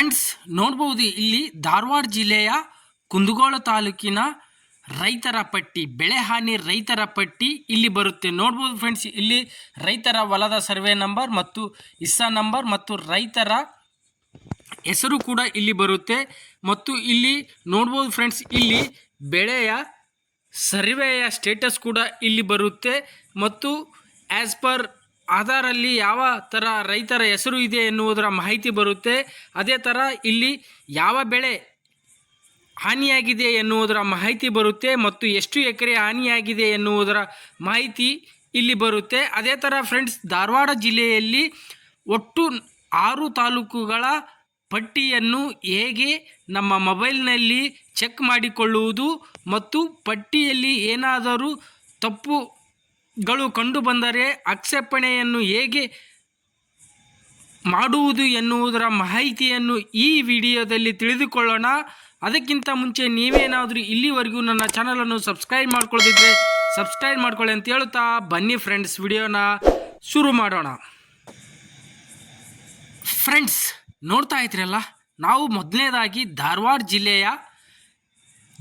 Friends, ನೋಡ್ಬೋದು ಇಲ್ಲಿ ಧಾರವಾಡ ಜಿಲ್ಲೆಯ ಕುಂದಗೋಳ ತಾಲೂಕಿನ ರೈತರ ಪಟ್ಟಿ, ಬೆಳೆ ಹಾನಿ ರೈತರ ಪಟ್ಟಿ ಇಲ್ಲಿ ಬರುತ್ತೆ. ನೋಡ್ಬೋದು ಫ್ರೆಂಡ್ಸ್, ಇಲ್ಲಿ ರೈತರ ಹೊಲದ ಸರ್ವೆ ನಂಬರ್ ಮತ್ತು ಇಸ್ಸಾ ನಂಬರ್ ಮತ್ತು ರೈತರ ಹೆಸರು ಕೂಡ ಇಲ್ಲಿ ಬರುತ್ತೆ. ಮತ್ತು ಇಲ್ಲಿ ನೋಡ್ಬೋದು ಫ್ರೆಂಡ್ಸ್, ಇಲ್ಲಿ ಬೆಳೆಯ ಸರ್ವೆಯ ಸ್ಟೇಟಸ್ ಕೂಡ ಇಲ್ಲಿ ಬರುತ್ತೆ. ಮತ್ತು ಆ್ಯಸ್ ಪರ್ ಆಧಾರಲ್ಲಿ ಯಾವ ಥರ ರೈತರ ಹೆಸರು ಇದೆ ಎನ್ನುವುದರ ಮಾಹಿತಿ ಬರುತ್ತೆ. ಅದೇ ಥರ ಇಲ್ಲಿ ಯಾವ ಬೆಳೆ ಹಾನಿಯಾಗಿದೆ ಎನ್ನುವುದರ ಮಾಹಿತಿ ಬರುತ್ತೆ ಮತ್ತು ಎಷ್ಟು ಎಕರೆ ಹಾನಿಯಾಗಿದೆ ಎನ್ನುವುದರ ಮಾಹಿತಿ ಇಲ್ಲಿ ಬರುತ್ತೆ. ಅದೇ ಥರ ಫ್ರೆಂಡ್ಸ್ ಧಾರವಾಡ ಜಿಲ್ಲೆಯಲ್ಲಿ ಒಟ್ಟು ಆರು ತಾಲೂಕುಗಳ ಪಟ್ಟಿಯನ್ನು ಹೇಗೆ ನಮ್ಮ ಮೊಬೈಲ್ನಲ್ಲಿ ಚೆಕ್ ಮಾಡಿಕೊಳ್ಳುವುದು ಮತ್ತು ಪಟ್ಟಿಯಲ್ಲಿ ಏನಾದರೂ ತಪ್ಪುಗಳು ಕಂಡು ಬಂದರೆ ಆಕ್ಷೇಪಣೆಯನ್ನು ಹೇಗೆ ಮಾಡುವುದು ಎನ್ನುವುದರ ಮಾಹಿತಿಯನ್ನು ಈ ವಿಡಿಯೋದಲ್ಲಿ ತಿಳಿದುಕೊಳ್ಳೋಣ. ಅದಕ್ಕಿಂತ ಮುಂಚೆ ನೀವೇನಾದರೂ ಇಲ್ಲಿವರೆಗೂ ನನ್ನ ಚಾನಲನ್ನು ಸಬ್ಸ್ಕ್ರೈಬ್ ಮಾಡ್ಕೊಳ್ಳದಿದ್ರೆ ಸಬ್ಸ್ಕ್ರೈಬ್ ಮಾಡ್ಕೊಳ್ಳಿ ಅಂತ ಹೇಳ್ತಾ ಬನ್ನಿ ಫ್ರೆಂಡ್ಸ್ ವಿಡಿಯೋನ ಶುರು ಮಾಡೋಣ. ಫ್ರೆಂಡ್ಸ್ ನೋಡ್ತಾ ಇದ್ರಲ್ಲ ನಾವು ಮೊದಲನೇದಾಗಿ ಧಾರವಾಡ ಜಿಲ್ಲೆಯ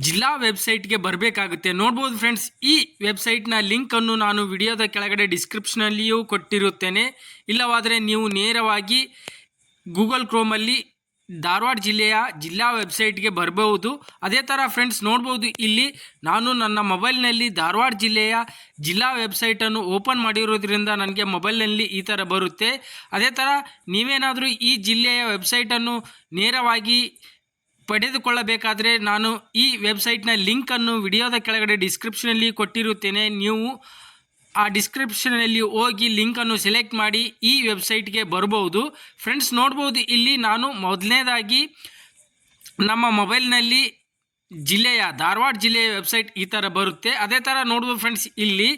ಜಿಲ್ಲಾ ವೆಬ್ಸೈಟ್ಗೆ ಬರಬೇಕಾಗುತ್ತೆ. ನೋಡ್ಬೋದು ಫ್ರೆಂಡ್ಸ್, ಈ ವೆಬ್ಸೈಟ್ನ ಲಿಂಕನ್ನು ನಾನು ವಿಡಿಯೋದ ಕೆಳಗಡೆ ಡಿಸ್ಕ್ರಿಪ್ಷನಲ್ಲಿಯೂ ಕೊಟ್ಟಿರುತ್ತೇನೆ. ಇಲ್ಲವಾದರೆ ನೀವು ನೇರವಾಗಿ ಗೂಗಲ್ ಕ್ರೋಮಲ್ಲಿ ಧಾರವಾಡ ಜಿಲ್ಲೆಯ ಜಿಲ್ಲಾ ವೆಬ್ಸೈಟ್ಗೆ ಬರಬಹುದು. ಅದೇ ಥರ ಫ್ರೆಂಡ್ಸ್, ನೋಡ್ಬೋದು ಇಲ್ಲಿ ನಾನು ನನ್ನ ಮೊಬೈಲ್ನಲ್ಲಿ ಧಾರವಾಡ ಜಿಲ್ಲೆಯ ಜಿಲ್ಲಾ ವೆಬ್ಸೈಟನ್ನು ಓಪನ್ ಮಾಡಿರೋದ್ರಿಂದ ನನಗೆ ಮೊಬೈಲ್ನಲ್ಲಿ ಈ ಥರ ಬರುತ್ತೆ. ಅದೇ ಥರ ನೀವೇನಾದರೂ ಈ ಜಿಲ್ಲೆಯ ವೆಬ್ಸೈಟನ್ನು ನೇರವಾಗಿ ಪಡೆದುಕೊಳ್ಳಬೇಕಾದರೆ ನಾನು ಈ ವೆಬ್ಸೈಟ್ನ ಲಿಂಕನ್ನು ವಿಡಿಯೋದ ಕೆಳಗಡೆ ಡಿಸ್ಕ್ರಿಪ್ಷನಲ್ಲಿ ಕೊಟ್ಟಿರುತ್ತೇನೆ. ನೀವು ಆ ಡಿಸ್ಕ್ರಿಪ್ಷನಲ್ಲಿ ಹೋಗಿ ಲಿಂಕನ್ನು ಸೆಲೆಕ್ಟ್ ಮಾಡಿ ಈ ವೆಬ್ಸೈಟ್ಗೆ ಬರಬಹುದು. ಫ್ರೆಂಡ್ಸ್, ನೋಡ್ಬೋದು, ಇಲ್ಲಿ ನಾನು ಮೊದಲನೇದಾಗಿ ನಮ್ಮ ಮೊಬೈಲ್ನಲ್ಲಿ ಜಿಲ್ಲೆಯ ಧಾರವಾಡ ಜಿಲ್ಲೆಯ ವೆಬ್ಸೈಟ್ ಈ ಥರ ಬರುತ್ತೆ. ಅದೇ ಥರ ನೋಡ್ಬೋದು, ಫ್ರೆಂಡ್ಸ್, ಇಲ್ಲಿ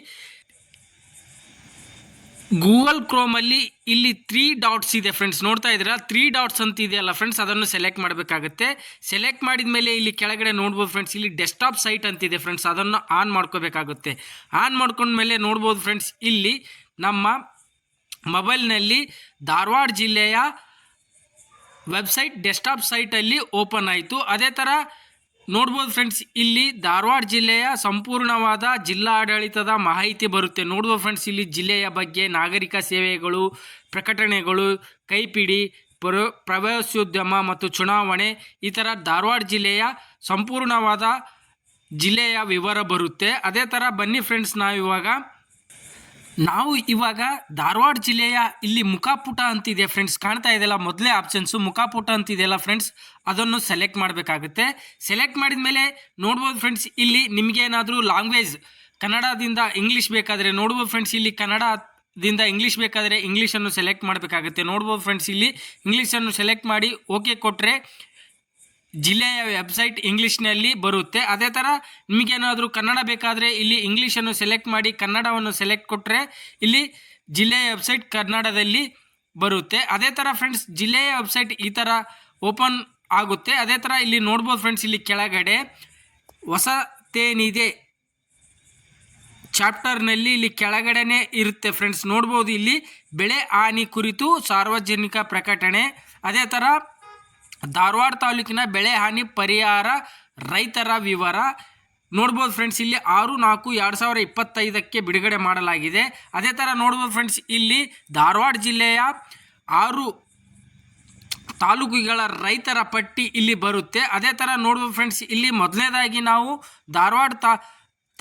ಗೂಗಲ್ ಕ್ರೋಮಲ್ಲಿ ಇಲ್ಲಿ ತ್ರೀ ಡಾಟ್ಸ್ ಇದೆ ಫ್ರೆಂಡ್ಸ್ ನೋಡ್ತಾ ಇದ್ದೀರಾ? ತ್ರೀ ಡಾಟ್ಸ್ ಅಂತ ಇದೆಯಲ್ಲ ಫ್ರೆಂಡ್ಸ್ ಅದನ್ನು ಸೆಲೆಕ್ಟ್ ಮಾಡಬೇಕಾಗುತ್ತೆ. ಸೆಲೆಕ್ಟ್ ಮಾಡಿದ ಮೇಲೆ ಇಲ್ಲಿ ಕೆಳಗಡೆ ನೋಡ್ಬೋದು ಫ್ರೆಂಡ್ಸ್ ಇಲ್ಲಿ ಡೆಸ್ಕ್ಟಾಪ್ ಸೈಟ್ ಅಂತಿದೆ ಫ್ರೆಂಡ್ಸ್ ಅದನ್ನು ಆನ್ ಮಾಡ್ಕೋಬೇಕಾಗುತ್ತೆ. ಆನ್ ಮಾಡ್ಕೊಂಡ್ಮೇಲೆ ನೋಡ್ಬೋದು ಫ್ರೆಂಡ್ಸ್ ಇಲ್ಲಿ ನಮ್ಮ ಮೊಬೈಲ್ನಲ್ಲಿ ಧಾರವಾಡ ಜಿಲ್ಲೆಯ ವೆಬ್ಸೈಟ್ ಡೆಸ್ಕ್ಟಾಪ್ ಸೈಟಲ್ಲಿ ಓಪನ್ ಆಯಿತು. ಅದೇ ಥರ ನೋಡ್ಬೋದು ಫ್ರೆಂಡ್ಸ್ ಇಲ್ಲಿ ಧಾರವಾಡ ಜಿಲ್ಲೆಯ ಸಂಪೂರ್ಣವಾದ ಜಿಲ್ಲಾಡಳಿತದ ಮಾಹಿತಿ ಬರುತ್ತೆ. ನೋಡ್ಬೋದು ಫ್ರೆಂಡ್ಸ್ ಇಲ್ಲಿ ಜಿಲ್ಲೆಯ ಬಗ್ಗೆ ನಾಗರಿಕ ಸೇವೆಗಳು, ಪ್ರಕಟಣೆಗಳು, ಕೈಪಿಡಿ, ಪ್ರ, ಪ್ರವಾಸೋದ್ಯಮ ಮತ್ತು ಚುನಾವಣೆ ಈ ಥರ ಧಾರವಾಡ ಜಿಲ್ಲೆಯ ಸಂಪೂರ್ಣವಾದ ಜಿಲ್ಲೆಯ ವಿವರ ಬರುತ್ತೆ. ಅದೇ ಥರ ಬನ್ನಿ ಫ್ರೆಂಡ್ಸ್ ನಾವಿವಾಗ ನಾವು ಇವಾಗ ಧಾರವಾಡ ಜಿಲ್ಲೆಯ ಇಲ್ಲಿ ಮುಖಾಪುಟ ಅಂತಿದೆ ಫ್ರೆಂಡ್ಸ್ ಕಾಣ್ತಾ ಇದೆಯಲ್ಲ ಮೊದಲೇ ಆಪ್ಷನ್ಸು ಮುಖಾಪುಟ ಅಂತಿದೆಯಲ್ಲ ಫ್ರೆಂಡ್ಸ್ ಅದನ್ನು ಸೆಲೆಕ್ಟ್ ಮಾಡಬೇಕಾಗುತ್ತೆ. ಸೆಲೆಕ್ಟ್ ಮಾಡಿದ ಮೇಲೆ ನೋಡ್ಬೋದು ಫ್ರೆಂಡ್ಸ್ ಇಲ್ಲಿ ನಿಮಗೇನಾದರೂ ಲ್ಯಾಂಗ್ವೇಜ್ ಕನ್ನಡದಿಂದ ಇಂಗ್ಲೀಷ್ ಬೇಕಾದರೆ ನೋಡ್ಬೋದು ಫ್ರೆಂಡ್ಸ್ ಇಲ್ಲಿ ಕನ್ನಡದಿಂದ ಇಂಗ್ಲೀಷ್ ಬೇಕಾದರೆ ಇಂಗ್ಲೀಷನ್ನು ಸೆಲೆಕ್ಟ್ ಮಾಡಬೇಕಾಗುತ್ತೆ. ನೋಡ್ಬೋದು ಫ್ರೆಂಡ್ಸ್ ಇಲ್ಲಿ ಇಂಗ್ಲೀಷನ್ನು ಸೆಲೆಕ್ಟ್ ಮಾಡಿ ಓಕೆ ಕೊಟ್ಟರೆ ಜಿಲ್ಲೆಯ ವೆಬ್ಸೈಟ್ ಇಂಗ್ಲೀಷ್ನಲ್ಲಿ ಬರುತ್ತೆ. ಅದೇ ಥರ ನಿಮಗೇನಾದರೂ ಕನ್ನಡ ಬೇಕಾದರೆ ಇಲ್ಲಿ ಇಂಗ್ಲೀಷನ್ನು ಸೆಲೆಕ್ಟ್ ಮಾಡಿ ಕನ್ನಡವನ್ನು ಸೆಲೆಕ್ಟ್ ಕೊಟ್ಟರೆ ಇಲ್ಲಿ ಜಿಲ್ಲೆಯ ವೆಬ್ಸೈಟ್ ಕನ್ನಡದಲ್ಲಿ ಬರುತ್ತೆ. ಅದೇ ಥರ ಫ್ರೆಂಡ್ಸ್, ಜಿಲ್ಲೆಯ ವೆಬ್ಸೈಟ್ ಈ ಥರ ಓಪನ್ ಆಗುತ್ತೆ. ಅದೇ ಥರ ಇಲ್ಲಿ ನೋಡ್ಬೋದು ಫ್ರೆಂಡ್ಸ್, ಇಲ್ಲಿ ಕೆಳಗಡೆ ಹೊಸತೇನಿದೆ ಚಾಪ್ಟರ್ನಲ್ಲಿ ಇಲ್ಲಿ ಕೆಳಗಡೆನೇ ಇರುತ್ತೆ ಫ್ರೆಂಡ್ಸ್. ನೋಡ್ಬೋದು ಇಲ್ಲಿ ಬೆಳೆ ಹಾನಿ ಕುರಿತು ಸಾರ್ವಜನಿಕ ಪ್ರಕಟಣೆ. ಅದೇ ಥರ ಧಾರವಾಡ ತಾಲೂಕಿನ ಬೆಳೆ ಹಾನಿ ಪರಿಹಾರ ರೈತರ ವಿವರ ನೋಡ್ಬೋದು ಫ್ರೆಂಡ್ಸ್ ಇಲ್ಲಿ ಆರು, ನಾಲ್ಕು, ಎರಡು ಸಾವಿರ ಇಪ್ಪತ್ತೈದಕ್ಕೆ ಬಿಡುಗಡೆ ಮಾಡಲಾಗಿದೆ. ಅದೇ ಥರ ನೋಡ್ಬೋದು ಫ್ರೆಂಡ್ಸ್ ಇಲ್ಲಿ ಧಾರವಾಡ ಜಿಲ್ಲೆಯ ಆರು ತಾಲೂಕುಗಳ ರೈತರ ಪಟ್ಟಿ ಇಲ್ಲಿ ಬರುತ್ತೆ. ಅದೇ ಥರ ನೋಡ್ಬೋದು ಫ್ರೆಂಡ್ಸ್ ಇಲ್ಲಿ ಮೊದಲನೇದಾಗಿ ನಾವು ಧಾರವಾಡ ತಾ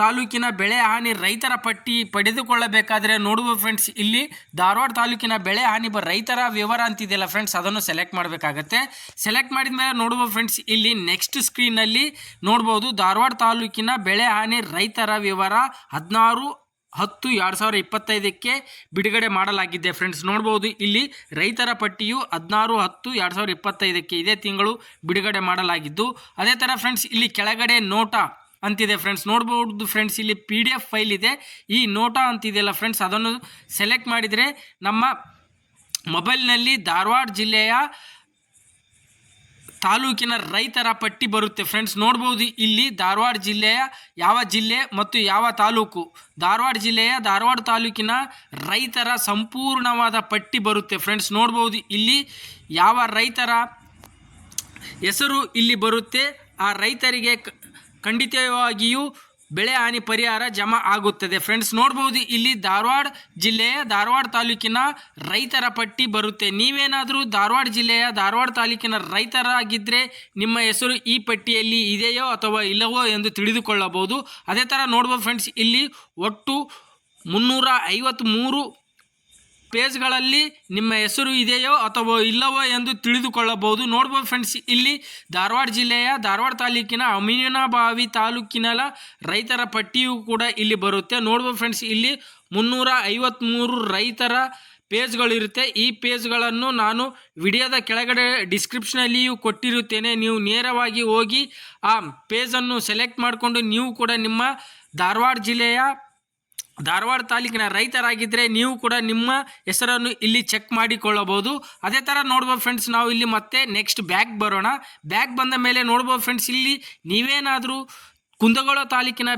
ತಾಲೂಕಿನ ಬೆಳೆ ಹಾನಿ ರೈತರ ಪಟ್ಟಿ ಪಡೆದುಕೊಳ್ಳಬೇಕಾದ್ರೆ ನೋಡುವ ಫ್ರೆಂಡ್ಸ್ ಇಲ್ಲಿ ಧಾರವಾಡ ತಾಲೂಕಿನ ಬೆಳೆ ಹಾನಿ ಬ, ರೈತರ ವಿವರ ಅಂತಿದೆಯಲ್ಲ ಫ್ರೆಂಡ್ಸ್ ಅದನ್ನು ಸೆಲೆಕ್ಟ್ ಮಾಡಬೇಕಾಗತ್ತೆ. ಸೆಲೆಕ್ಟ್ ಮಾಡಿದ ಮೇಲೆ ನೋಡುವ ಫ್ರೆಂಡ್ಸ್ ಇಲ್ಲಿ ನೆಕ್ಸ್ಟ್ ಸ್ಕ್ರೀನಲ್ಲಿ ನೋಡ್ಬೋದು ಧಾರವಾಡ ತಾಲೂಕಿನ ಬೆಳೆ ಹಾನಿ ರೈತರ ವಿವರ ಹದಿನಾರು ಹತ್ತು ಎರಡು ಸಾವಿರ ಇಪ್ಪತ್ತೈದಕ್ಕೆ ಬಿಡುಗಡೆ ಮಾಡಲಾಗಿದೆ ಫ್ರೆಂಡ್ಸ್ ನೋಡ್ಬೋದು ಇಲ್ಲಿ ರೈತರ ಪಟ್ಟಿಯು ಹದಿನಾರು ಹತ್ತು ಎರಡು ಸಾವಿರ ಇಪ್ಪತ್ತೈದಕ್ಕೆ ಇದೇ ತಿಂಗಳು ಬಿಡುಗಡೆ ಮಾಡಲಾಗಿದ್ದು, ಅದೇ ಥರ ಫ್ರೆಂಡ್ಸ್ ಇಲ್ಲಿ ಕೆಳಗಡೆ ನೋಟಾ ಅಂತಿದೆ ಫ್ರೆಂಡ್ಸ್ ನೋಡ್ಬೋದು ಫ್ರೆಂಡ್ಸ್ ಇಲ್ಲಿ ಪಿ ಡಿ ಎಫ್ ಫೈಲ್ ಇದೆ. ಈ ನೋಟಾ ಅಂತಿದೆಯಲ್ಲ ಫ್ರೆಂಡ್ಸ್ ಅದನ್ನು ಸೆಲೆಕ್ಟ್ ಮಾಡಿದರೆ ನಮ್ಮ ಮೊಬೈಲ್ನಲ್ಲಿ ಧಾರವಾಡ ಜಿಲ್ಲೆಯ ತಾಲೂಕಿನ ರೈತರ ಪಟ್ಟಿ ಬರುತ್ತೆ ಫ್ರೆಂಡ್ಸ್ ನೋಡ್ಬೋದು ಇಲ್ಲಿ ಧಾರವಾಡ ಜಿಲ್ಲೆಯ ಯಾವ ಜಿಲ್ಲೆ ಮತ್ತು ಯಾವ ತಾಲೂಕು. ಧಾರವಾಡ ಜಿಲ್ಲೆಯ ಧಾರವಾಡ ತಾಲೂಕಿನ ರೈತರ ಸಂಪೂರ್ಣವಾದ ಪಟ್ಟಿ ಬರುತ್ತೆ ಫ್ರೆಂಡ್ಸ್ ನೋಡ್ಬೋದು ಇಲ್ಲಿ ಯಾವ ರೈತರ ಹೆಸರು ಇಲ್ಲಿ ಬರುತ್ತೆ. ಆ ರೈತರಿಗೆ ಖಂಡಿತವಾಗಿಯೂ ಬೆಳೆ ಹಾನಿ ಪರಿಹಾರ ಜಮಾ ಆಗುತ್ತದೆ. ಫ್ರೆಂಡ್ಸ್ ನೋಡ್ಬೋದು, ಇಲ್ಲಿ ಧಾರವಾಡ ಜಿಲ್ಲೆಯ ಧಾರವಾಡ ತಾಲೂಕಿನ ರೈತರ ಪಟ್ಟಿ ಬರುತ್ತೆ. ನೀವೇನಾದರೂ ಧಾರವಾಡ ಜಿಲ್ಲೆಯ ಧಾರವಾಡ ತಾಲೂಕಿನ ರೈತರಾಗಿದ್ದರೆ ನಿಮ್ಮ ಹೆಸರು ಈ ಪಟ್ಟಿಯಲ್ಲಿ ಇದೆಯೋ ಅಥವಾ ಇಲ್ಲವೋ ಎಂದು ತಿಳಿದುಕೊಳ್ಳಬಹುದು. ಅದೇ ಥರ ನೋಡ್ಬೋದು ಫ್ರೆಂಡ್ಸ್ ಇಲ್ಲಿ ಒಟ್ಟು ಮುನ್ನೂರ ಐವತ್ತ್ಮೂರು ಪೇಜ್ಗಳಲ್ಲಿ ನಿಮ್ಮ ಹೆಸರು ಇದೆಯೋ ಅಥವಾ ಇಲ್ಲವೋ ಎಂದು ತಿಳಿದುಕೊಳ್ಳಬಹುದು. ನೋಡ್ಬೋದು ಫ್ರೆಂಡ್ಸ್ ಇಲ್ಲಿ ಧಾರವಾಡ ಜಿಲ್ಲೆಯ ಧಾರವಾಡ ತಾಲೂಕಿನ ಅಮೀನಾಬಾವಿ ತಾಲೂಕಿನ ರೈತರ ಪಟ್ಟಿಯೂ ಕೂಡ ಇಲ್ಲಿ ಬರುತ್ತೆ. ನೋಡ್ಬೋದು ಫ್ರೆಂಡ್ಸ್ ಇಲ್ಲಿ ಮುನ್ನೂರ ಐವತ್ತ್ಮೂರು ರೈತರ ಪೇಜ್ಗಳಿರುತ್ತೆ ಈ ಪೇಜ್ಗಳನ್ನು ನಾನು ವಿಡಿಯೋದ ಕೆಳಗಡೆ ಡಿಸ್ಕ್ರಿಪ್ಷನಲ್ಲಿಯೂ ಕೊಟ್ಟಿರುತ್ತೇನೆ. ನೀವು ನೇರವಾಗಿ ಹೋಗಿ ಆ ಪೇಜನ್ನು ಸೆಲೆಕ್ಟ್ ಮಾಡಿಕೊಂಡು ನೀವು ಕೂಡ ನಿಮ್ಮ ಧಾರವಾಡ ಜಿಲ್ಲೆಯ ಧಾರವಾಡ ತಾಲೂಕಿನ ರೈತರಾಗಿದ್ದರೆ ನೀವು ಕೂಡ ನಿಮ್ಮ ಹೆಸರನ್ನು ಇಲ್ಲಿ ಚೆಕ್ ಮಾಡಿಕೊಳ್ಳಬಹುದು. ಅದೇ ಥರ ನೋಡ್ಬೋದು ಫ್ರೆಂಡ್ಸ್ ನಾವು ಇಲ್ಲಿ ಮತ್ತೆ ನೆಕ್ಸ್ಟ್ ಬ್ಯಾಗ್ ಬರೋಣ. ಬ್ಯಾಗ್ ಬಂದ ಮೇಲೆ ನೋಡ್ಬೋದು ಫ್ರೆಂಡ್ಸ್ ಇಲ್ಲಿ ನೀವೇನಾದರೂ ಕುಂದಗೋಳ ತಾಲೂಕಿನ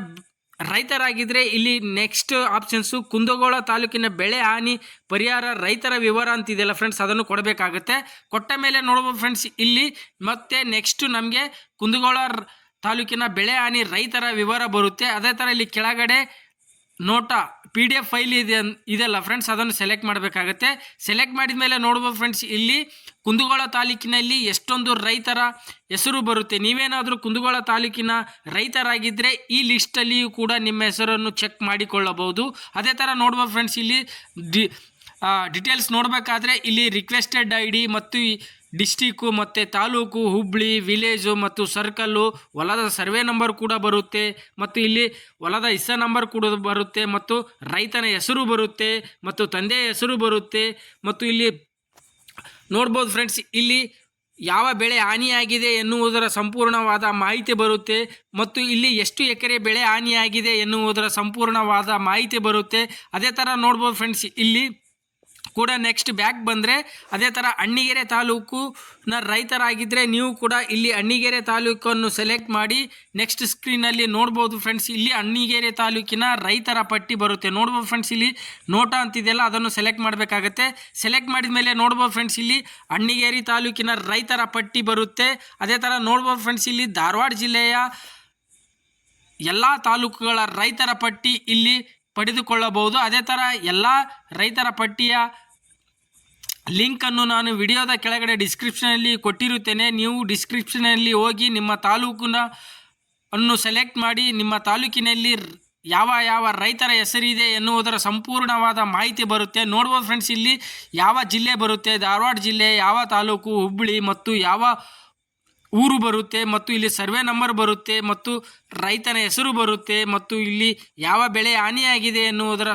ರೈತರಾಗಿದ್ದರೆ ಇಲ್ಲಿ ನೆಕ್ಸ್ಟ್ ಆಪ್ಷನ್ಸು ಕುಂದಗೋಳ ತಾಲೂಕಿನ ಬೆಳೆ ಹಾನಿ ಪರಿಹಾರ ರೈತರ ವಿವರ ಅಂತಿದೆಯಲ್ಲ ಫ್ರೆಂಡ್ಸ್ ಅದನ್ನು ಕೊಡಬೇಕಾಗುತ್ತೆ. ಕೊಟ್ಟ ಮೇಲೆ ನೋಡ್ಬೋದು ಫ್ರೆಂಡ್ಸ್ ಇಲ್ಲಿ ಮತ್ತೆ ನೆಕ್ಸ್ಟು ನಮಗೆ ಕುಂದಗೋಳ ತಾಲೂಕಿನ ಬೆಳೆ ಹಾನಿ ರೈತರ ವಿವರ ಬರುತ್ತೆ. ಅದೇ ಥರ ಇಲ್ಲಿ ಕೆಳಗಡೆ ನೋಟಾ ಪಿ ಡಿ ಎಫ್ ಫೈಲ್ ಇದೆ ಇದೆಲ್ಲ ಫ್ರೆಂಡ್ಸ್ ಅದನ್ನು ಸೆಲೆಕ್ಟ್ ಮಾಡಬೇಕಾಗತ್ತೆ. ಸೆಲೆಕ್ಟ್ ಮಾಡಿದ ಮೇಲೆ ನೋಡ್ಬೋದು ಫ್ರೆಂಡ್ಸ್ ಇಲ್ಲಿ ಕುಂದಗೋಳ ತಾಲೂಕಿನಲ್ಲಿ ಎಷ್ಟೊಂದು ರೈತರ ಹೆಸರು ಬರುತ್ತೆ. ನೀವೇನಾದರೂ ಕುಂದಗೋಳ ತಾಲೂಕಿನ ರೈತರಾಗಿದ್ದರೆ ಈ ಲಿಸ್ಟಲ್ಲಿಯೂ ಕೂಡ ನಿಮ್ಮ ಹೆಸರನ್ನು ಚೆಕ್ ಮಾಡಿಕೊಳ್ಳಬಹುದು. ಅದೇ ಥರ ನೋಡ್ಬೋದು ಫ್ರೆಂಡ್ಸ್ ಇಲ್ಲಿ ಡಿ ಡಿಟೇಲ್ಸ್ ನೋಡಬೇಕಾದ್ರೆ ಇಲ್ಲಿ ರಿಕ್ವೆಸ್ಟೆಡ್ ಐ ಡಿ ಮತ್ತು ಡಿಸ್ಟಿಕ್ಕು ಮತ್ತು ತಾಲೂಕು, ಹುಬ್ಳಿ ವಿಲೇಜು ಮತ್ತು ಸರ್ಕಲ್ಲು ಹೊಲದ ಸರ್ವೆ ನಂಬರ್ ಕೂಡ ಬರುತ್ತೆ. ಮತ್ತು ಇಲ್ಲಿ ಹೊಲದ ಇಸ್ಸ ನಂಬರ್ ಕೂಡ ಬರುತ್ತೆ ಮತ್ತು ರೈತನ ಹೆಸರು ಬರುತ್ತೆ ಮತ್ತು ತಂದೆಯ ಹೆಸರು ಬರುತ್ತೆ. ಮತ್ತು ಇಲ್ಲಿ ನೋಡ್ಬೋದು ಫ್ರೆಂಡ್ಸ್ ಇಲ್ಲಿ ಯಾವ ಬೆಳೆ ಹಾನಿಯಾಗಿದೆ ಎನ್ನುವುದರ ಸಂಪೂರ್ಣವಾದ ಮಾಹಿತಿ ಬರುತ್ತೆ. ಮತ್ತು ಇಲ್ಲಿ ಎಷ್ಟು ಎಕರೆ ಬೆಳೆ ಹಾನಿಯಾಗಿದೆ ಎನ್ನುವುದರ ಸಂಪೂರ್ಣವಾದ ಮಾಹಿತಿ ಬರುತ್ತೆ. ಅದೇ ಥರ ನೋಡ್ಬೋದು ಫ್ರೆಂಡ್ಸ್ ಇಲ್ಲಿ ಕೂಡ ನೆಕ್ಸ್ಟ್ ಬ್ಯಾಕ್ ಬಂದರೆ ಅದೇ ಥರ ಅಣ್ಣಿಗೆರೆ ತಾಲೂಕುನ ರೈತರಾಗಿದ್ದರೆ ನೀವು ಕೂಡ ಇಲ್ಲಿ ಅಣ್ಣಿಗೆರೆ ತಾಲೂಕನ್ನು ಸೆಲೆಕ್ಟ್ ಮಾಡಿ ನೆಕ್ಸ್ಟ್ ಸ್ಕ್ರೀನಲ್ಲಿ ನೋಡ್ಬೋದು ಫ್ರೆಂಡ್ಸ್ ಇಲ್ಲಿ ಅಣ್ಣಿಗೆರೆ ತಾಲೂಕಿನ ರೈತರ ಪಟ್ಟಿ ಬರುತ್ತೆ. ನೋಡ್ಬೋದು ಫ್ರೆಂಡ್ಸ್ ಇಲ್ಲಿ ನೋಟ ಅಂತಿದೆಯಲ್ಲ, ಅದನ್ನು ಸೆಲೆಕ್ಟ್ ಮಾಡಬೇಕಾಗತ್ತೆ. ಸೆಲೆಕ್ಟ್ ಮಾಡಿದ ಮೇಲೆ ನೋಡ್ಬೋದು ಫ್ರೆಂಡ್ಸ್ ಇಲ್ಲಿ ಅಣ್ಣಿಗೇರಿ ತಾಲೂಕಿನ ರೈತರ ಪಟ್ಟಿ ಬರುತ್ತೆ. ಅದೇ ಥರ ನೋಡ್ಬೋದು ಫ್ರೆಂಡ್ಸ್ ಇಲ್ಲಿ ಧಾರವಾಡ ಜಿಲ್ಲೆಯ ಎಲ್ಲ ತಾಲೂಕುಗಳ ರೈತರ ಪಟ್ಟಿ ಇಲ್ಲಿ ಪಡೆದುಕೊಳ್ಳಬಹುದು. ಅದೇ ಥರ ಎಲ್ಲ ರೈತರ ಪಟ್ಟಿಯ ಲಿಂಕನ್ನು ನಾನು ವಿಡಿಯೋದ ಕೆಳಗಡೆ ಡಿಸ್ಕ್ರಿಪ್ಷನಲ್ಲಿ ಕೊಟ್ಟಿರುತ್ತೇನೆ. ನೀವು ಡಿಸ್ಕ್ರಿಪ್ಷನಲ್ಲಿ ಹೋಗಿ ನಿಮ್ಮ ತಾಲೂಕಿನ ಅನ್ನು ಸೆಲೆಕ್ಟ್ ಮಾಡಿ, ನಿಮ್ಮ ತಾಲೂಕಿನಲ್ಲಿ ಯಾವ ಯಾವ ರೈತರ ಹೆಸರಿದೆ ಎನ್ನುವುದರ ಸಂಪೂರ್ಣವಾದ ಮಾಹಿತಿ ಬರುತ್ತೆ. ನೋಡ್ಬೋದು ಫ್ರೆಂಡ್ಸ್ ಇಲ್ಲಿ ಯಾವ ಜಿಲ್ಲೆ ಬರುತ್ತೆ? ಧಾರವಾಡ ಜಿಲ್ಲೆ, ಯಾವ ತಾಲೂಕು? ಹುಬ್ಬಳ್ಳಿ ಮತ್ತು ಯಾವ ಊರು ಬರುತ್ತೆ ಮತ್ತು ಇಲ್ಲಿ ಸರ್ವೆ ನಂಬರ್ ಬರುತ್ತೆ ಮತ್ತು ರೈತನ ಹೆಸರು ಬರುತ್ತೆ ಮತ್ತು ಇಲ್ಲಿ ಯಾವ ಬೆಳೆ ಹಾನಿಯಾಗಿದೆ ಎನ್ನುವುದರ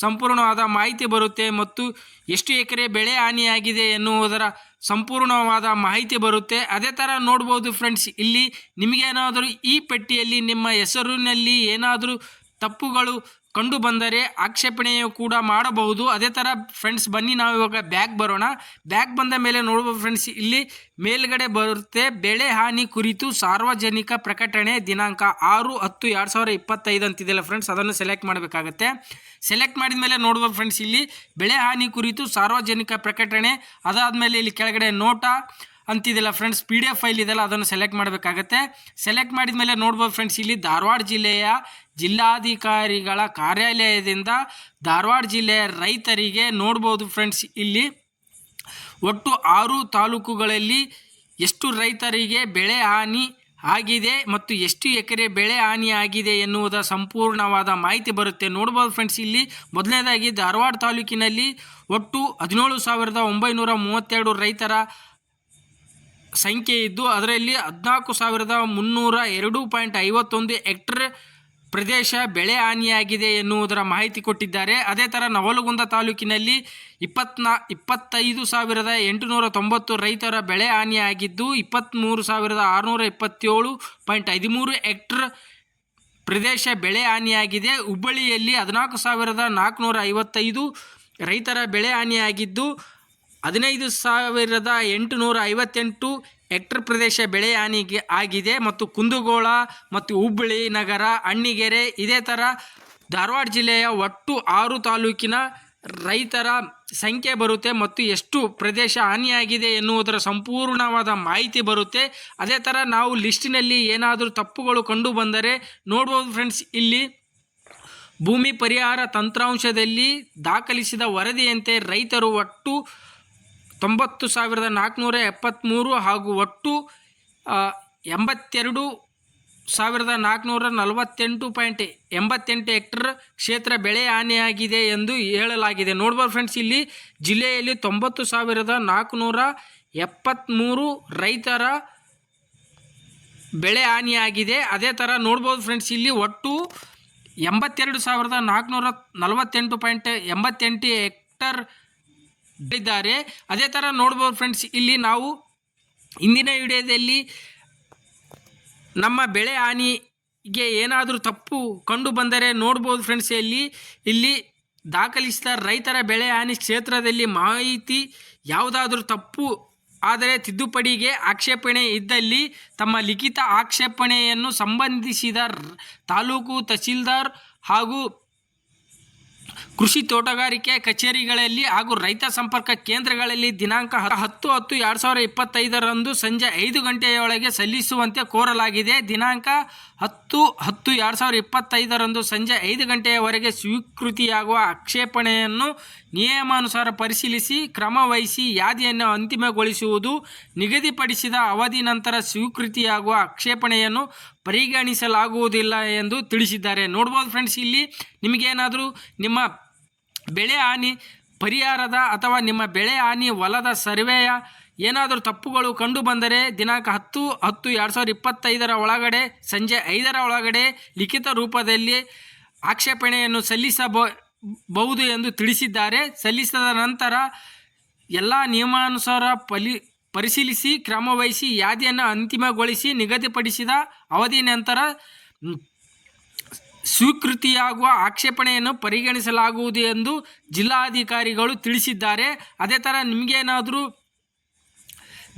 ಸಂಪೂರ್ಣವಾದ ಮಾಹಿತಿ ಬರುತ್ತೆ ಮತ್ತು ಎಷ್ಟು ಎಕರೆ ಬೆಳೆ ಹಾನಿಯಾಗಿದೆ ಎನ್ನುವುದರ ಸಂಪೂರ್ಣವಾದ ಮಾಹಿತಿ ಬರುತ್ತೆ. ಅದೇ ಥರ ನೋಡ್ಬೋದು ಫ್ರೆಂಡ್ಸ್ ಇಲ್ಲಿ ನಿಮಗೇನಾದರೂ ಈ ಪಟ್ಟಿಯಲ್ಲಿ ನಿಮ್ಮ ಹೆಸರಿನಲ್ಲಿ ಏನಾದರೂ ತಪ್ಪುಗಳು ಕಂಡು ಬಂದರೆ ಆಕ್ಷೇಪಣೆಯು ಕೂಡ ಮಾಡಬಹುದು. ಅದೇ ಥರ ಫ್ರೆಂಡ್ಸ್ ಬನ್ನಿ, ನಾವು ಇವಾಗ ಬ್ಯಾಗ್ ಬರೋಣ. ಬ್ಯಾಗ್ ಬಂದ ಮೇಲೆ ನೋಡ್ಬೋದು ಫ್ರೆಂಡ್ಸ್ ಇಲ್ಲಿ ಮೇಲ್ಗಡೆ ಬರುತ್ತೆ. ಬೆಳೆ ಹಾನಿ ಕುರಿತು ಸಾರ್ವಜನಿಕ ಪ್ರಕಟಣೆ ದಿನಾಂಕ ಆರು ಹತ್ತು ಎರಡು ಸಾವಿರ ಇಪ್ಪತ್ತೈದು ಅಂತಿದೆಯಲ್ಲ ಫ್ರೆಂಡ್ಸ್ ಅದನ್ನು ಸೆಲೆಕ್ಟ್ ಮಾಡಬೇಕಾಗತ್ತೆ. ಸೆಲೆಕ್ಟ್ ಮಾಡಿದ ಮೇಲೆ ನೋಡ್ಬೋದು ಫ್ರೆಂಡ್ಸ್ ಇಲ್ಲಿ ಬೆಳೆ ಹಾನಿ ಕುರಿತು ಸಾರ್ವಜನಿಕ ಪ್ರಕಟಣೆ. ಅದಾದಮೇಲೆ ಇಲ್ಲಿ ಕೆಳಗಡೆ ನೋಟಾ. ಅಂತಿದೆಯಲ್ಲ friends P D F file ಇದೆಲ್ಲ ಅದನ್ನು ಸೆಲೆಕ್ಟ್ ಮಾಡಬೇಕಾಗತ್ತೆ. ಸೆಲೆಕ್ಟ್ ಮಾಡಿದ ಮೇಲೆ ನೋಡ್ಬೋದು ಫ್ರೆಂಡ್ಸ್ ಇಲ್ಲಿ ಧಾರವಾಡ ಜಿಲ್ಲೆಯ ಜಿಲ್ಲಾಧಿಕಾರಿಗಳ ಕಾರ್ಯಾಲಯದಿಂದ ಧಾರವಾಡ ಜಿಲ್ಲೆಯ ರೈತರಿಗೆ ನೋಡ್ಬೋದು ಫ್ರೆಂಡ್ಸ್ ಇಲ್ಲಿ ಒಟ್ಟು ಆರು ತಾಲೂಕುಗಳಲ್ಲಿ ಎಷ್ಟು ರೈತರಿಗೆ ಬೆಳೆ ಹಾನಿ ಆಗಿದೆ ಮತ್ತು ಎಷ್ಟು ಎಕರೆ ಬೆಳೆ ಹಾನಿ ಆಗಿದೆ ಎನ್ನುವುದರ ಸಂಪೂರ್ಣವಾದ ಮಾಹಿತಿ ಬರುತ್ತೆ. ನೋಡ್ಬೋದು ಫ್ರೆಂಡ್ಸ್ ಇಲ್ಲಿ ಮೊದಲನೇದಾಗಿ ಧಾರವಾಡ ತಾಲೂಕಿನಲ್ಲಿ ಒಟ್ಟು ಹದಿನೇಳು ಸಾವಿರದ ಒಂಬೈನೂರ ಮೂವತ್ತೆರಡು ರೈತರ ಸಂಖ್ಯೆ ಇದ್ದು ಅದರಲ್ಲಿ ಹದಿನಾಲ್ಕು ಸಾವಿರದ ಮುನ್ನೂರ ಎರಡು ಪಾಯಿಂಟ್ ಐವತ್ತೊಂದು ಹೆಕ್ಟರ್ ಪ್ರದೇಶ ಬೆಳೆ ಹಾನಿಯಾಗಿದೆ ಎನ್ನುವುದರ ಮಾಹಿತಿ ಕೊಟ್ಟಿದ್ದಾರೆ. ಅದೇ ಥರ ನವಲಗುಂದ ತಾಲೂಕಿನಲ್ಲಿ ಇಪ್ಪತ್ನಾ, ಇಪ್ಪತ್ತೈದು ಸಾವಿರದ ಎಂಟುನೂರ ತೊಂಬತ್ತು ರೈತರ ಬೆಳೆ ಹಾನಿಯಾಗಿದ್ದು ಇಪ್ಪತ್ತ್ಮೂರು ಸಾವಿರದ ಆರುನೂರ ಇಪ್ಪತ್ತೇಳು ಪಾಯಿಂಟ್ ಹದಿಮೂರು ಹೆಕ್ಟರ್ ಪ್ರದೇಶ ಬೆಳೆ ಹಾನಿಯಾಗಿದೆ. ಹುಬ್ಬಳ್ಳಿಯಲ್ಲಿ ಹದಿನಾಲ್ಕು ಸಾವಿರದ ನಾಲ್ಕುನೂರ ಐವತ್ತೈದು ರೈತರ ಬೆಳೆ ಹಾನಿಯಾಗಿದ್ದು ಹದಿನೈದು ಸಾವಿರದ ಎಂಟುನೂರ ಐವತ್ತೆಂಟು ಹೆಕ್ಟರ್ ಪ್ರದೇಶ ಬೆಳೆ ಹಾನಿಗೆ ಆಗಿದೆ ಮತ್ತು ಕುಂದಗೋಳ ಮತ್ತು ಹುಬ್ಬಳ್ಳಿ ನಗರ, ಅಣ್ಣಿಗೆರೆ ಇದೇ ಥರ ಧಾರವಾಡ ಜಿಲ್ಲೆಯ ಒಟ್ಟು ಆರು ತಾಲೂಕಿನ ರೈತರ ಸಂಖ್ಯೆ ಬರುತ್ತೆ ಮತ್ತು ಎಷ್ಟು ಪ್ರದೇಶ ಹಾನಿಯಾಗಿದೆ ಎನ್ನುವುದರ ಸಂಪೂರ್ಣವಾದ ಮಾಹಿತಿ ಬರುತ್ತೆ. ಅದೇ ಥರ ನಾವು ಲಿಸ್ಟಿನಲ್ಲಿ ಏನಾದರೂ ತಪ್ಪುಗಳು ಕಂಡು ಬಂದರೆ ನೋಡ್ಬೋದು ಫ್ರೆಂಡ್ಸ್. ಇಲ್ಲಿ ಭೂಮಿ ಪರಿಹಾರ ತಂತ್ರಾಂಶದಲ್ಲಿ ದಾಖಲಿಸಿದ ವರದಿಯಂತೆ ರೈತರು ಒಟ್ಟು ತೊಂಬತ್ತು ಸಾವಿರದ ನಾಲ್ಕುನೂರ ಎಪ್ಪತ್ತ್ಮೂರು ಹಾಗೂ ಒಟ್ಟು ಎಂಬತ್ತೆರಡು ಸಾವಿರದ ನಾಲ್ಕುನೂರ ನಲವತ್ತೆಂಟು ಪಾಯಿಂಟ್ ಎಂಬತ್ತೆಂಟು ಹೆಕ್ಟರ್ ಕ್ಷೇತ್ರ ಬೆಳೆ ಹಾನಿಯಾಗಿದೆ ಎಂದು ಹೇಳಲಾಗಿದೆ. ನೋಡ್ಬೋದು ಫ್ರೆಂಡ್ಸ್ ಇಲ್ಲಿ ಜಿಲ್ಲೆಯಲ್ಲಿ ತೊಂಬತ್ತು ಸಾವಿರದ ನಾಲ್ಕುನೂರ ಎಪ್ಪತ್ತ್ಮೂರು ರೈತರ ಬೆಳೆ ಹಾನಿಯಾಗಿದೆ. ಅದೇ ಥರ ನೋಡ್ಬೋದು ಫ್ರೆಂಡ್ಸ್ ಇಲ್ಲಿ ಒಟ್ಟು ಎಂಬತ್ತೆರಡು ಸಾವಿರದ ನಾಲ್ಕುನೂರ ನಲವತ್ತೆಂಟು ಪಾಯಿಂಟ್ ಎಂಬತ್ತೆಂಟು ಹೆಕ್ಟರ್ ಇದ್ದಾರೆ. ಅದೇ ಥರ ನೋಡ್ಬೋದು ಫ್ರೆಂಡ್ಸ್ ಇಲ್ಲಿ ನಾವು ಇಂದಿನ ವಿಡಿಯೋದಲ್ಲಿ ನಮ್ಮ ಬೆಳೆ ಹಾನಿಗೆ ಏನಾದರೂ ತಪ್ಪು ಕಂಡು ಬಂದರೆ ನೋಡ್ಬೋದು ಫ್ರೆಂಡ್ಸ್ ಇಲ್ಲಿ ಇಲ್ಲಿ ದಾಖಲಿಸಿದ ರೈತರ ಬೆಳೆ ಹಾನಿ ಕ್ಷೇತ್ರದಲ್ಲಿ ಮಾಹಿತಿ ಯಾವುದಾದ್ರೂ ತಪ್ಪು ಆದರೆ ತಿದ್ದುಪಡಿಗೆ ಆಕ್ಷೇಪಣೆ ಇದ್ದಲ್ಲಿ ತಮ್ಮ ಲಿಖಿತ ಆಕ್ಷೇಪಣೆಯನ್ನು ಸಂಬಂಧಿಸಿದ ತಾಲೂಕು ತಹಸೀಲ್ದಾರ್ ಹಾಗೂ ಕೃಷಿ ತೋಟಗಾರಿಕೆ ಕಚೇರಿಗಳಲ್ಲಿ ಹಾಗೂ ರೈತ ಸಂಪರ್ಕ ಕೇಂದ್ರಗಳಲ್ಲಿ ದಿನಾಂಕ ಹತ್ತು ಹತ್ತು ಎರಡು ಸಾವಿರದ ಇಪ್ಪತ್ತೈದರಂದು ಸಂಜೆ ಐದು ಗಂಟೆಯೊಳಗೆ ಸಲ್ಲಿಸುವಂತೆ ಕೋರಲಾಗಿದೆ. ದಿನಾಂಕ ಹತ್ತು ಹತ್ತು ಎರಡು ಸಾವಿರದ ಇಪ್ಪತ್ತೈದರಂದು ಸಂಜೆ ಐದು ಗಂಟೆಯವರೆಗೆ ಸ್ವೀಕೃತಿಯಾಗುವ ಆಕ್ಷೇಪಣೆಯನ್ನು ನಿಯಮಾನುಸಾರ ಪರಿಶೀಲಿಸಿ ಕ್ರಮ ವಹಿಸಿ ಯಾದಿಯನ್ನು ಅಂತಿಮಗೊಳಿಸುವುದು, ನಿಗದಿಪಡಿಸಿದ ಅವಧಿ ನಂತರ ಸ್ವೀಕೃತಿಯಾಗುವ ಆಕ್ಷೇಪಣೆಯನ್ನು ಪರಿಗಣಿಸಲಾಗುವುದಿಲ್ಲ ಎಂದು ತಿಳಿಸಿದ್ದಾರೆ. ನೋಡ್ಬೋದು ಫ್ರೆಂಡ್ಸ್ ಇಲ್ಲಿ ನಿಮಗೇನಾದರೂ ನಿಮ್ಮ ಬೆಳೆ ಹಾನಿ ಪರಿಹಾರದ ಅಥವಾ ನಿಮ್ಮ ಬೆಳೆ ಹಾನಿ ಹೊಲದ ಸರ್ವೆಯ ಏನಾದರೂ ತಪ್ಪುಗಳು ಕಂಡು ಬಂದರೆ ದಿನಾಂಕ ಹತ್ತು ಹತ್ತು ಎರಡು ಸಾವಿರದ ಇಪ್ಪತ್ತೈದರ ಒಳಗಡೆ, ಸಂಜೆ ಐದರ ಒಳಗಡೆ ಲಿಖಿತ ರೂಪದಲ್ಲಿ ಆಕ್ಷೇಪಣೆಯನ್ನು ಸಲ್ಲಿಸಬಹುದು ಎಂದು ತಿಳಿಸಿದ್ದಾರೆ. ಸಲ್ಲಿಸಿದ ನಂತರ ಎಲ್ಲ ನಿಯಮಾನುಸಾರ ಪಲಿ, ಪರಿಶೀಲಿಸಿ, ಕ್ರಮವಹಿಸಿ, ಯಾದಿಯನ್ನು ಅಂತಿಮಗೊಳಿಸಿ, ನಿಗದಿಪಡಿಸಿದ ಅವಧಿ ನಂತರ ಸ್ವೀಕೃತಿಯಾಗುವ ಆಕ್ಷೇಪಣೆಯನ್ನು ಪರಿಗಣಿಸಲಾಗುವುದು ಎಂದು ಜಿಲ್ಲಾಧಿಕಾರಿಗಳು ತಿಳಿಸಿದ್ದಾರೆ. ಅದೇ ಥರ ನಿಮಗೇನಾದರೂ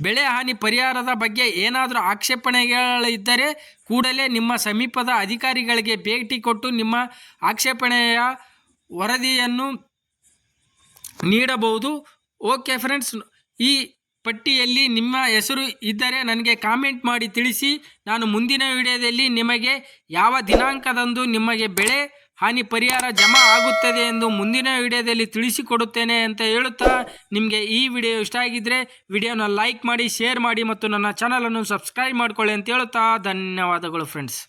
ಬೆಳೆ ಹಾನಿ ಪರಿಹಾರದ ಬಗ್ಗೆ ಏನಾದರೂ ಆಕ್ಷೇಪಣೆಗಳಿದ್ದರೆ ಕೂಡಲೇ ನಿಮ್ಮ ಸಮೀಪದ ಅಧಿಕಾರಿಗಳಿಗೆ ಭೇಟಿ ಕೊಟ್ಟು ನಿಮ್ಮ ಆಕ್ಷೇಪಣೆಯ ವರದಿಯನ್ನು ನೀಡಬಹುದು. ಓಕೆ ಫ್ರೆಂಡ್ಸ್ ಈ ಪಟ್ಟಿಯಲ್ಲಿ ನಿಮ್ಮ ಹೆಸರು ಇದ್ದರೆ ನನಗೆ ಕಾಮೆಂಟ್ ಮಾಡಿ ತಿಳಿಸಿ. ನಾನು ಮುಂದಿನ ವಿಡಿಯೋದಲ್ಲಿ ನಿಮಗೆ ಯಾವ ದಿನಾಂಕದಂದು ನಿಮಗೆ ಬೆಳೆ ಹಾನಿ ಪರಿಹಾರ ಜಮಾ ಆಗುತ್ತದೆ ಎಂದು ಮುಂದಿನ ವಿಡಿಯೋದಲ್ಲಿ ತಿಳಿಸಿಕೊಡುತ್ತೇನೆ ಅಂತ ಹೇಳುತ್ತಾ ನಿಮಗೆ ಈ ವಿಡಿಯೋ ಇಷ್ಟ ಆಗಿದ್ದರೆ ವಿಡಿಯೋನ ಲೈಕ್ ಮಾಡಿ ಶೇರ್ ಮಾಡಿ ಮತ್ತು ನನ್ನ ಚಾನಲನ್ನು ಸಬ್ಸ್ಕ್ರೈಬ್ ಮಾಡಿಕೊಳ್ಳಿ ಅಂತ ಹೇಳುತ್ತಾ. ಧನ್ಯವಾದಗಳು ಫ್ರೆಂಡ್ಸ್